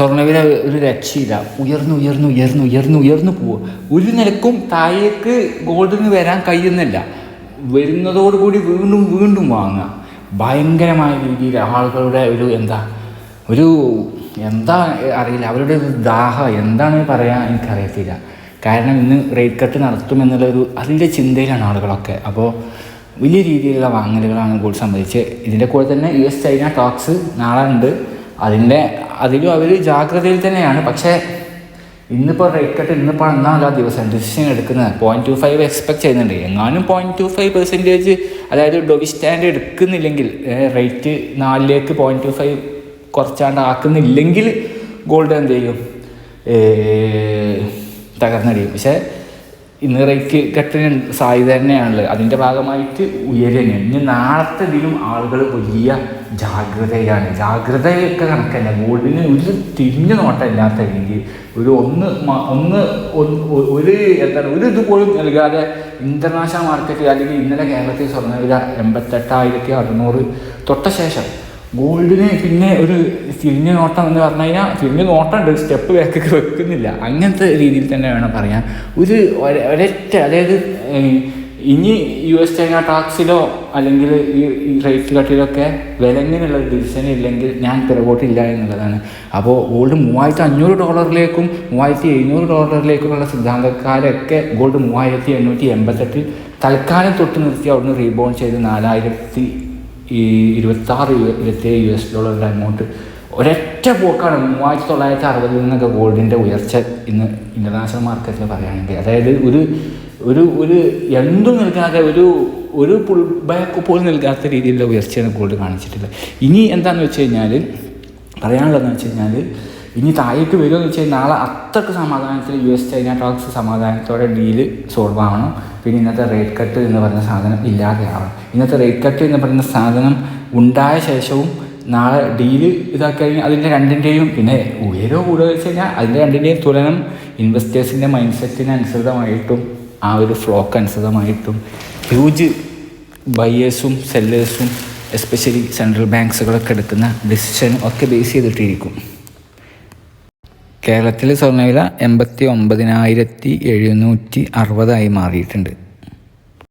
സ്വർണവില ഒരു രക്ഷയില്ല. ഉയർന്നു ഉയർന്നു ഉയർന്നു ഉയർന്നു ഉയർന്നു പോവുക. ഒരു നിലക്കും താഴേക്ക് ഗോൾഡിന് വരാൻ കഴിയുന്നില്ല. വരുന്നതോടുകൂടി വീണ്ടും വീണ്ടും വാങ്ങുക. ഭയങ്കരമായ രീതിയിൽ ആളുകളുടെ ഒരു എന്താ ഒരു എന്താ അറിയില്ല. അവരുടെ ഒരു ദാഹം. എന്താണ് പറയാൻ എനിക്കറിയത്തില്ല. കാരണം ഇന്ന് റേറ്റ് കട്ട് നടത്തുമെന്നുള്ളൊരു അതിന്റെ ചിന്തയിലാണ് ആളുകളൊക്കെ. അപ്പോൾ വലിയ രീതിയിലുള്ള വാങ്ങലുകളാണ് ഗോൾഡ് സംബന്ധിച്ച്. ഇതിന്റെ കൂടെ തന്നെ യു എസ് ചൈന ടോക്സ് നാളെ ഉണ്ട്. അതിന്റെ അതിലും അവർ ജാഗ്രതയിൽ തന്നെയാണ്. പക്ഷേ ഇന്നിപ്പോൾ റേറ്റ് കട്ട് ഇന്നിപ്പോൾ ആ ദിവസം ഡിസിഷൻ എടുക്കുന്നത്. പോയിന്റ് ടു ഫൈവ് എക്സ്പെക്ട് ചെയ്യുന്നുണ്ട്. എങ്ങാനും പോയിന്റ് ടു ഫൈവ് പെർസെന്റേജ് അതായത് ഡൊവി സ്റ്റാൻഡ് എടുക്കുന്നില്ലെങ്കിൽ റേറ്റ് നാലിലേക്ക് പോയിന്റ് ടു ഫൈവ് കുറച്ചാണ്ട് ആക്കുന്നില്ലെങ്കിൽ ഗോൾഡ് എന്ത് ചെയ്യും? തകർന്നടിയും. പക്ഷേ ഇന്ന് റേറ്റ് കെട്ടിന് സാധ്യത തന്നെയാണുള്ളത്. അതിന്റെ ഭാഗമായിട്ട് ഉയരുകയാണ് ഇനി നാളത്തെ ഇതിലും ആളുകൾ വലിയ ജാഗ്രതയിലാണ്. ജാഗ്രതയൊക്കെ കണക്കല്ല ഗോൾഡിന് ഒരു തിരിഞ്ഞു നോട്ടമില്ലാത്ത രീതിയിൽ ഒരു ഒന്ന് ഒന്ന് ഒരു എന്താണ് ഒരു ഇത് പോലും നൽകാതെ ഇന്റർനാഷണൽ മാർക്കറ്റ് അല്ലെങ്കിൽ ഇന്നലെ കേരളത്തിൽ സ്വർണവില എൺപത്തെട്ടായിരത്തി അറുന്നൂറ് തൊട്ട ശേഷം ഗോൾഡിന് പിന്നെ ഒരു തിരിഞ്ഞ് നോട്ടം എന്ന് പറഞ്ഞു കഴിഞ്ഞാൽ തിരിഞ്ഞു നോട്ടമുണ്ട്. സ്റ്റെപ്പ് ബാക്കൊക്കെ വെക്കുന്നില്ല. അങ്ങനത്തെ രീതിയിൽ തന്നെ വേണം പറയാൻ. ഒരു ഒരൊറ്റ അതായത് ഇനി യു എസ് ചൈന ടാക്സിലോ അല്ലെങ്കിൽ ഈ റേറ്റ് കട്ടിലൊക്കെ വിലങ്ങനെയുള്ള ഡിസിഷൻ ഇല്ലെങ്കിൽ ഞാൻ പിറകോട്ടില്ല എന്നുള്ളതാണ്. അപ്പോൾ ഗോൾഡ് മൂവായിരത്തി അഞ്ഞൂറ് ഡോളറിലേക്കും മൂവായിരത്തി എഴുന്നൂറ് ഡോളറിലേക്കുമുള്ള സിദ്ധാന്തക്കാരൊക്കെ ഗോൾഡ് മൂവായിരത്തി എണ്ണൂറ്റി എൺപത്തെട്ടിൽ തൽക്കാലം തൊട്ട് നിർത്തി അവിടുന്ന് റീബോൺ ചെയ്ത് നാലായിരത്തി ഈ ഇരുപത്താറ് ഇരുപത്തേഴ് യു എസ് ഡോളറിന്റെ എമൗണ്ട് ഒരൊറ്റ പോക്കാണ് മൂവായിരത്തി തൊള്ളായിരത്തി അറുപതിൽ നിന്നൊക്കെ ഗോൾഡിന്റെ ഉയർച്ച ഇന്ന് ഇന്റർനാഷണൽ മാർക്കറ്റിൽ പറയുകയാണെങ്കിൽ. അതായത് ഒരു ഒരു ഒരു എന്തും നൽകാതെ ഒരു ഒരു പുൾ ബാക്ക് പോലും നൽകാത്ത രീതിയിലുള്ള ഉയർച്ചയാണ് ഗോൾഡ് കാണിച്ചിട്ടുള്ളത്. ഇനി എന്താണെന്ന് വെച്ച് കഴിഞ്ഞാൽ പറയാനുള്ളതെന്ന് വെച്ച് കഴിഞ്ഞാൽ ഇനി താഴേക്ക് വരുമെന്ന് വെച്ച് കഴിഞ്ഞാൽ നാളെ അത്രയ്ക്ക് സമാധാനത്തിൽ യു എസ് ചൈന ടോക്സ് സമാധാനത്തോടെ ഡീൽ സോൾവ് ആവണം. പിന്നെ ഇന്നത്തെ റേറ്റ് കട്ട് എന്ന് പറയുന്ന സാധനം ഇല്ലാതെയാവണം ഇന്നത്തെ റേറ്റ് കട്ട് എന്ന് പറയുന്ന സാധനം ഉണ്ടായ ശേഷവും നാളെ ഡീൽ ഇതാക്കി കഴിഞ്ഞാൽ അതിന്റെ രണ്ടിന്റെയും പിന്നെ ഉയരോ കൂടുക വെച്ച് കഴിഞ്ഞാൽ അതിന്റെ രണ്ടിന്റെയും തുലനം ഇൻവെസ്റ്റേഴ്സിന്റെ മൈൻഡ് സെറ്റിന് അനുസൃതമായിട്ടും ആ ഒരു ഫ്ലോക്ക് അനുസൃതമായിട്ടും ഹ്യൂജ് ബയേഴ്സും സെല്ലേഴ്സും എസ്പെഷ്യലി സെൻട്രൽ ബാങ്ക്സുകളൊക്കെ എടുക്കുന്ന ഡിസിഷൻ ഒക്കെ ബേസ് ചെയ്തിട്ടിരിക്കും. കേരളത്തിൽ സ്വർണവില എൺപത്തി ഒമ്പതിനായിരത്തി എഴുന്നൂറ്റി അറുപതായി മാറിയിട്ടുണ്ട്.